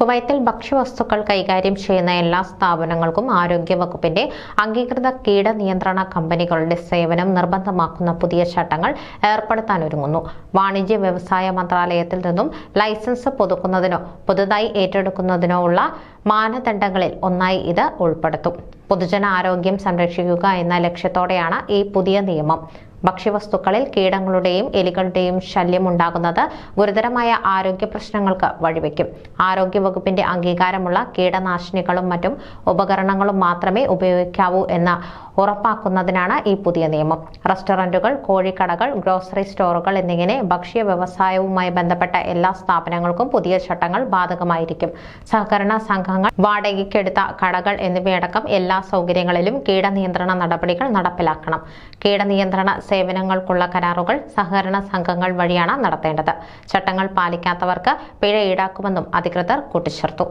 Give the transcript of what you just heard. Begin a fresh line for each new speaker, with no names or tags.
കുവൈത്തിൽ ഭക്ഷ്യവസ്തുക്കൾ കൈകാര്യം ചെയ്യുന്ന എല്ലാ സ്ഥാപനങ്ങൾക്കും ആരോഗ്യവകുപ്പിന്റെ അംഗീകൃത കീട നിയന്ത്രണ കമ്പനികളുടെ സേവനം നിർബന്ധമാക്കുന്ന പുതിയ ചട്ടങ്ങൾ ഏർപ്പെടുത്താനൊരുങ്ങുന്നു വാണിജ്യ വ്യവസായ മന്ത്രാലയത്തിൽ നിന്നും ലൈസൻസ് പുതുക്കുന്നതിനോ പുതുതായി ഏറ്റെടുക്കുന്നതിനോ ഉള്ള മാനദണ്ഡങ്ങളിൽ ഒന്നായി ഇത് ഉൾപ്പെടുത്തും. പൊതുജന ആരോഗ്യം സംരക്ഷിക്കുക എന്ന ലക്ഷ്യത്തോടെയാണ് ഈ പുതിയ നിയമം. ഭക്ഷ്യവസ്തുക്കളിൽ കീടങ്ങളുടെയും എലികളുടെയും ശല്യം ഉണ്ടാകുന്നത് ഗുരുതരമായ ആരോഗ്യ പ്രശ്നങ്ങൾക്ക് വഴിവെക്കും. ആരോഗ്യവകുപ്പിന്റെ അംഗീകാരമുള്ള കീടനാശിനികളും മറ്റും ഉപകരണങ്ങളും മാത്രമേ ഉപയോഗിക്കാവൂ എന്ന് ഉറപ്പാക്കുന്നതിനാണ് ഈ പുതിയ നിയമം. റെസ്റ്റോറന്റുകൾ കോഴിക്കടകൾ ഗ്രോസറി സ്റ്റോറുകൾ എന്നിങ്ങനെ ഭക്ഷ്യ വ്യവസായവുമായി ബന്ധപ്പെട്ട എല്ലാ സ്ഥാപനങ്ങൾക്കും പുതിയ ചട്ടങ്ങൾ ബാധകമായിരിക്കും. സഹകരണ സംഘങ്ങൾ വാടകയ്ക്കെടുത്ത കടകൾ എന്നിവയടക്കം എല്ലാ സൗകര്യങ്ങളിലും കീടനിയന്ത്രണ നടപടികൾ നടപ്പിലാക്കണം. കീടനിയന്ത്രണ സേവനങ്ങൾക്കുള്ള കരാറുകൾ സഹകരണ സംഘങ്ങൾ വഴിയാണ് നടത്തേണ്ടത്. ചട്ടങ്ങൾ പാലിക്കാത്തവർക്ക് പിഴ ഈടാക്കുമെന്നും അധികൃതർ കൂട്ടിച്ചേർത്തു.